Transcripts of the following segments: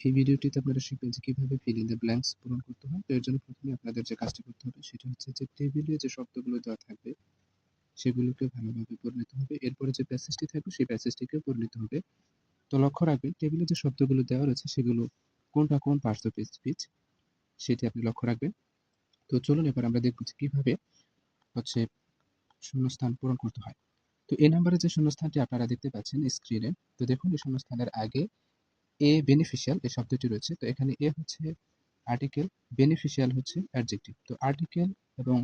এই ভিডিওটিতে আপনারা শিখবেন যে কীভাবে ফিল ইন দ্য ব্ল্যাঙ্কস পূরণ করতে হয়। তো এর জন্য প্রথমে আপনাদের যে কাজটি করতে হবে, সেটা হচ্ছে যে টেবিলে যে শব্দগুলো দেওয়া থাকবে, সেগুলোকে ভালোভাবে পড়ে নিতে হবে। এরপরে যে প্যাসেজটি থাকবে, সেই প্যাসেজটিকেও পড়ে নিতে হবে। তো লক্ষ্য রাখবেন টেবিলে যে শব্দগুলো দেওয়া রয়েছে, সেগুলো কোনটা কোন পার্টস অফ স্পিচ সেটি আপনি লক্ষ্য রাখবেন। তো চলুন এবার আমরা দেখব যে কীভাবে হচ্ছে শূন্যস্থান পূরণ করতে হয়। তো এই নাম্বারে যে শূন্যস্থানটি আপনারা দেখতে পাচ্ছেন স্ক্রিনে তো দেখুন এই শূন্যস্থানের আগে এ বেনিফিশিয়াল এই শব্দটি রয়েছে। তো এখানে এ হচ্ছে আর্টিকেল বেনিফিশিয়াল হচ্ছে অ্যাডজেক্টিভ তো আর্টিকেল এবং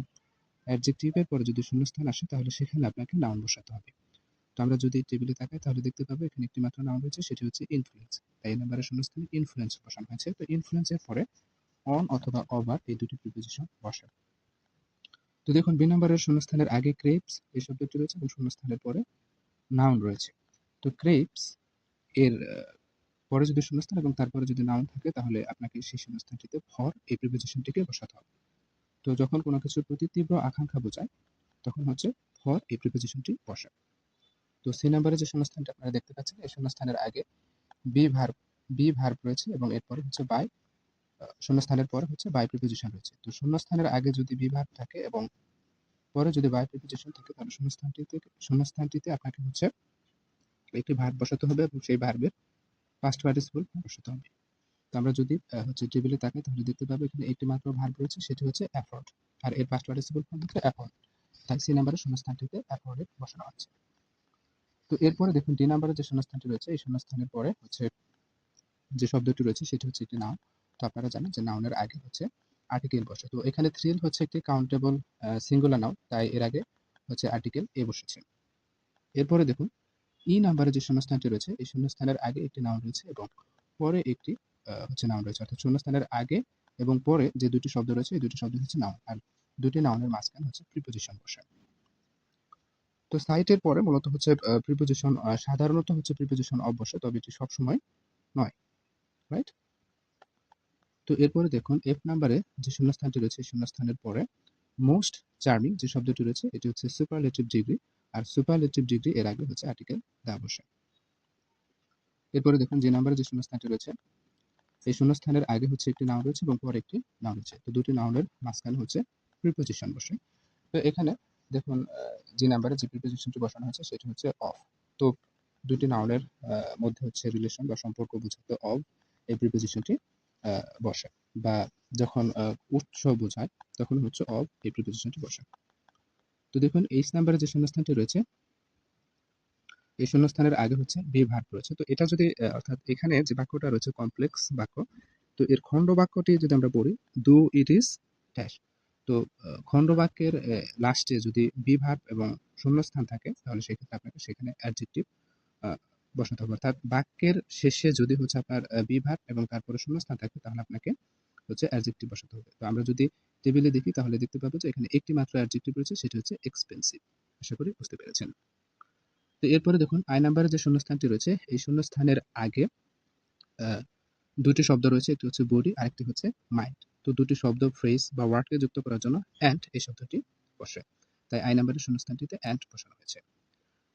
অ্যাডজেক্টিভের পরে যদি শূন্যস্থান আসে, তাহলে সেখানে আপনাকে নাউন বসাতে হবে। তো আমরা যদি টেবিলে তাকাই, তাহলে দেখতে পাবো এখানে একটি মাত্র নাউন রয়েছে, সেটি হচ্ছে ইনফ্লুয়েন্স তাই এই নাম্বারের শূন্যস্থানে ইনফ্লুয়েন্স বসানো হয়েছে। তো ইনফ্লুয়েন্সের পরে অন অথবা ওভার এই দুটি প্রিপোজিশন বসে তো দেখুন বি নাম্বারের শূন্যস্থানের আগে ক্রেপস এই শব্দটি রয়েছে এবং শূন্যস্থানের পরে নাউন রয়েছে। তো ক্রেপস এর পরে যদি শূন্যস্থান এবং তারপরে যদি নাউন থাকে, তাহলে আপনাকে সেই শূন্যস্থানটিতে ফর এই প্রিপোজিশনটিকে বসাতে হবে। তো যখন কোনো কিছুর প্রতি তীব্র আকাঙ্ক্ষা বোঝায়, তখন হচ্ছে ফর এই প্রিপোজিশনটি বসে তো সি নাম্বারে যে শূন্যস্থানটি আপনারা দেখতে পাচ্ছেন, এই শূন্যস্থানের আগে বি ভার্ব বি ভার্ব রয়েছে এবং এরপরে হচ্ছে বাই শূন্যস্থানের পরে হচ্ছে বাই প্রিপোজিশন রয়েছে। তো শূন্যস্থানের আগে যদি বি ভার্ব থাকে এবং পরে যদি বাই প্রিপোজিশন থাকে, তাহলে শূন্যস্থানটিতে শূন্যস্থানটিতে আপনাকে হচ্ছে একটি ভার্ব বসাতে হবে এবং সেই ভার্বের পাস্ট পার্টিসিপল বসাতে হবে তো আমরা যদি হচ্ছে টেবিলে তাকাই, তাহলে দেখতে পাবো এখানে একটি মাত্র ভার্ব রয়েছে, সেটি হচ্ছে অ্যাফোর্ড আর এর পাস্ট পার্টিসিপল ফর্ম হচ্ছে অ্যাফোর্ড তাই সি নাম্বারের শূন্যস্থানটিতে অ্যাফোর্ডে বসানো হচ্ছে তো এরপরে দেখুন ডি নাম্বারের যে শূন্যস্থানটি রয়েছে, এই শূন্যস্থানের পরে হচ্ছে যে শব্দটি রয়েছে, সেটি হচ্ছে একটি নাউন তো আপনারা জানেন যে নাউনের আগে হচ্ছে আর্টিকেল বসে। তো এখানে থ্রিল হচ্ছে একটি কাউন্টেবল সিঙ্গুলার নাউন তাই এর আগে হচ্ছে আর্টিকেল এ বসেছে। এরপরে দেখুন ই নাম্বারে যে শূন্যস্থানটি রয়েছে, এই শূন্যস্থানের আগে একটি নাউন রয়েছে এবং পরে একটি হচ্ছে নাউন রয়েছে। অর্থাৎ শূন্যস্থানের আগে এবং পরে যে দুটি শব্দ রয়েছে, এই দুটি শব্দ হচ্ছে নাউন আর দুটি নাউনের মাঝখানে হচ্ছে প্রিপোজিশন বসে। তো সাইটের পরে মূলত হচ্ছে প্রিপোজিশন সাধারণত হচ্ছে প্রিপোজিশন বসে তবে এটি সবসময় নয় রাইট তো এরপরে দেখুন এফ নাম্বারে যে শূন্যস্থানটি রয়েছে শূন্যস্থানের পরে মোস্ট চার্মিং যে শব্দটি রয়েছে, এটি হচ্ছে সুপারলেটিভ ডিগ্রি আর সুপারলেটিভ ডিগ্রি এর আগে হচ্ছে আর্টিকেল দেওয়া বসে এরপরে দেখুন যে নাম্বারে যে শূন্যস্থানটি রয়েছে, এই শূন্যস্থানের আগে হচ্ছে একটি নাউন রয়েছে এবং পরে একটি নাউন রয়েছে। তো দুটি নাউনের মাঝখানে হচ্ছে প্রিপোজিশন বসে। তো এখানে দেখুন যে নাম্বারে যে প্রিপোজিশনটি বসানো হয়েছে সেটি হচ্ছে অফ তো দুটি নাউনের মধ্যে হচ্ছে রিলেশন বা সম্পর্ক বোঝাতে অফ এই প্রিপোজিশনটি বসে। বা যখন উৎস বোঝায়, তখন হচ্ছে অফ এই প্রিপোজিশনটি বসে। তো দেখুন এইচ নাম্বারে যে শূন্যস্থানটি রয়েছে, এই শূন্যস্থানের আগে হচ্ছে বি ভার্ব রয়েছে। তো এটা যদি অর্থাৎ এখানে যে বাক্যটা রয়েছে কমপ্লেক্স বাক্য, তো এর খণ্ড বাক্যটি যদি আমরা পড়ি দু ইট ইজ ড্যাশ তো খণ্ড বাক্যের লাস্টে যদি বি ভার্ব এবং শূন্যস্থান থাকে, তাহলে সেক্ষেত্রে আপনাকে সেখানে অ্যাডজেক্টিভ বসাতে হবে। অর্থাৎ বাক্যের শেষে যদি হচ্ছে আপনার বি ভার্ব এবং তারপরে শূন্যস্থান থাকে, তাহলে আপনাকে হচ্ছে অ্যাডজেক্টিভ বসাতে হবে। তো আমরা যদি টেবিলে দেখি, তাহলে দেখতে পাবো যে এখানে একটি মাত্র অ্যাডজেক্টিভ রয়েছে, সেটি হচ্ছে এক্সপেন্সিভ আশা করি বুঝতে পেরেছেন। তো এরপরে দেখুন আই নাম্বারের যে শূন্যস্থানটি রয়েছে, এই শূন্যস্থানের আগে দুটি শব্দ রয়েছে, একটি হচ্ছে বডি আরেকটি হচ্ছে মাইন্ড তো দুটি শব্দ ফ্রেজ বা ওয়ার্ডকে যুক্ত করার জন্য অ্যান্ড এই শব্দটি বসে। তাই আই নাম্বারের শূন্যস্থানটিতে অ্যান্ড বসানো হয়েছে।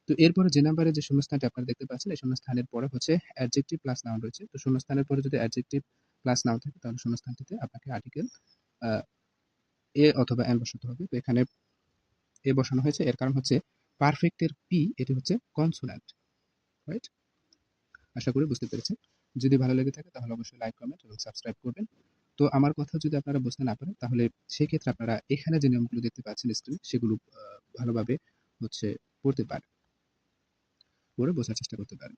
তো এরপরে যে নাম্বারে যে শূন্যস্থানটি আপনারা দেখতে পাচ্ছেন, এই শূন্যস্থানের পরে হচ্ছে অ্যাডজেক্টিভ প্লাস নাউন রয়েছে। তো শূন্যস্থানের পরে যদি অ্যাডজেক্টিভ প্লাস নাউন থাকে, তাহলে শূন্যস্থানটিতে আপনাকে আর্টিকেল এ অথবা এন বসাতে হবে। তো এখানে এ বসানো হয়েছে। এর কারণ হচ্ছে পারফেক্টের পি এটি হচ্ছে কনসোন্যান্ট রাইট আশা করি বুঝতে পেরেছেন। যদি ভালো লেগে থাকে তাহলে অবশ্যই লাইক কমেন্ট এবং সাবস্ক্রাইব করবেন। তো আমার কথা যদি আপনারা বুঝতে না পারেন, তাহলে সেই ক্ষেত্রে আপনারা এখানে যে নিয়মগুলো দেখতে পাচ্ছেন স্ক্রিনে সেগুলো ভালোভাবে হচ্ছে পড়তে পারেন। পড়ে বোঝার চেষ্টা করতে পারেন।